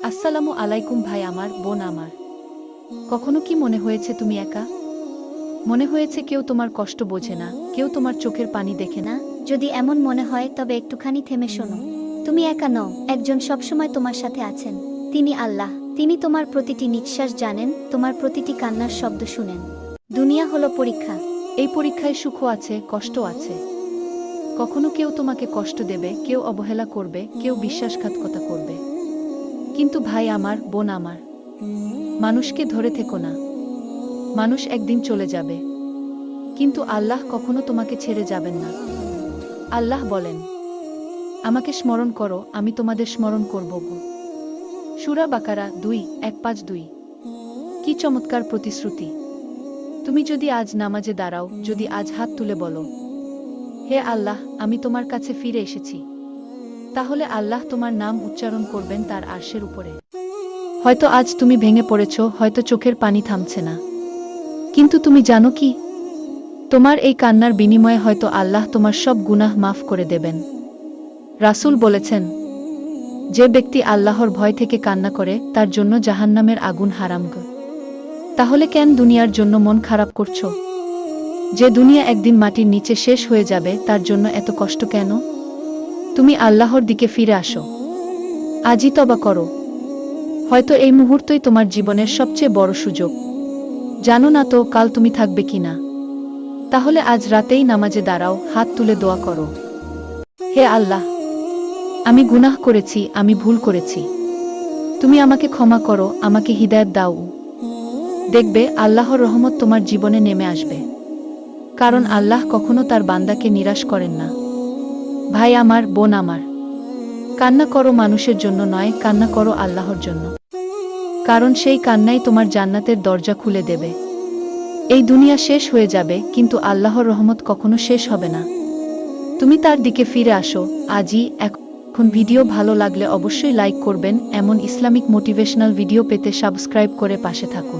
আসসালামু আলাইকুম ভাই আমার বোন আমার। কখনো কি মনে হয়েছে তুমি একা? মনে হয়েছে কেউ তোমার কষ্ট বোঝে না কেউ তোমার চোখের পানি দেখে না? যদি এমন মনে হয় তবে একটুখানি থেমে শোনো। তুমি একা নও একজন সবসময় তোমার সাথে আছেন। তিনি আল্লাহ তিনি তোমার প্রতিটি নিঃশ্বাস জানেন তোমার প্রতিটি কান্নার শব্দ শুনেন। দুনিয়া হলো পরীক্ষা। এই পরীক্ষায় সুখ আছে কষ্ট আছে। কখনো কেউ তোমাকে কষ্ট দেবে কেউ অবহেলা করবে কেউ বিশ্বাসঘাতকতা করবে। কিন্তু ভাই আমার, বোন আমার। মানুষকে ধরে থেকো না। মানুষ একদিন চলে যাবে। কিন্তু আল্লাহ কখনো তোমাকে ছেড়ে যাবেন না। আল্লাহ বলেন, আমাকে স্মরণ করো, আমি তোমাদের স্মরণ করব গো। সুরা বাকারা দুই, এক পাঁচ দুই। কি চমৎকার প্রতিশ্রুতি। তুমি যদি আজ নামাজে দাঁড়াও, যদি আজ হাত তুলে বলো, হে আল্লাহ, আমি তোমার কাছে ফিরে এসেছি। তাহলে আল্লাহ তোমার নাম উচ্চারণ করবেন তার আরশের উপরে। হয়তো আজ তুমি ভেঙে পড়েছ, হয়তো চোখের পানি থামছে না। কিন্তু তুমি জানো কি? তোমার এই কান্নার বিনিময়ে হয়তো আল্লাহ তোমার সব গুনাহ মাফ করে দেবেন। রাসূল বলেছেন, যে ব্যক্তি আল্লাহর ভয় থেকে কান্না করে, তার জন্য জাহান্নামের আগুন হারাম তাহলে কেন দুনিয়ার জন্য মন খারাপ করছ? যে দুনিয়া একদিন মাটির নিচে শেষ হয়ে যাবে, তার জন্য এত কষ্ট কেন? তুমি আল্লাহর দিকে ফিরে আসো। আজই তবা করো। হয়তো এই মুহূর্তই তোমার জীবনের সবচেয়ে বড় সুযোগ। জানো না তো কাল তুমি থাকবে কিনা। তাহলে আজ রাতেই নামাজে দাঁড়াও, হাত তুলে দোয়া করো। হে আল্লাহ, আমি গুনাহ করেছি, আমি ভুল করেছি। তুমি আমাকে ক্ষমা করো, আমাকে হিদায়ত দাও। দেখবে আল্লাহর রহমত তোমার জীবনে নেমে আসবে। কারণ আল্লাহ কখনো তার বান্দাকে নিরাশ করেন না। ভাই আমার, বোন আমার। কান্না করো মানুষের জন্য নয়, কান্না করো আল্লাহর জন্য। কারণ সেই কান্নাই তোমার জান্নাতের দরজা খুলে দেবে। এই দুনিয়া শেষ হয়ে যাবে, কিন্তু আল্লাহর রহমত কখনো শেষ হবে না। তুমি তার দিকে ফিরে আসো। আজই এখন ভিডিও ভালো লাগলে অবশ্যই লাইক করবেন। এমন ইসলামিক মোটিভেশনাল ভিডিও পেতে সাবস্ক্রাইব করে পাশে থাকুন।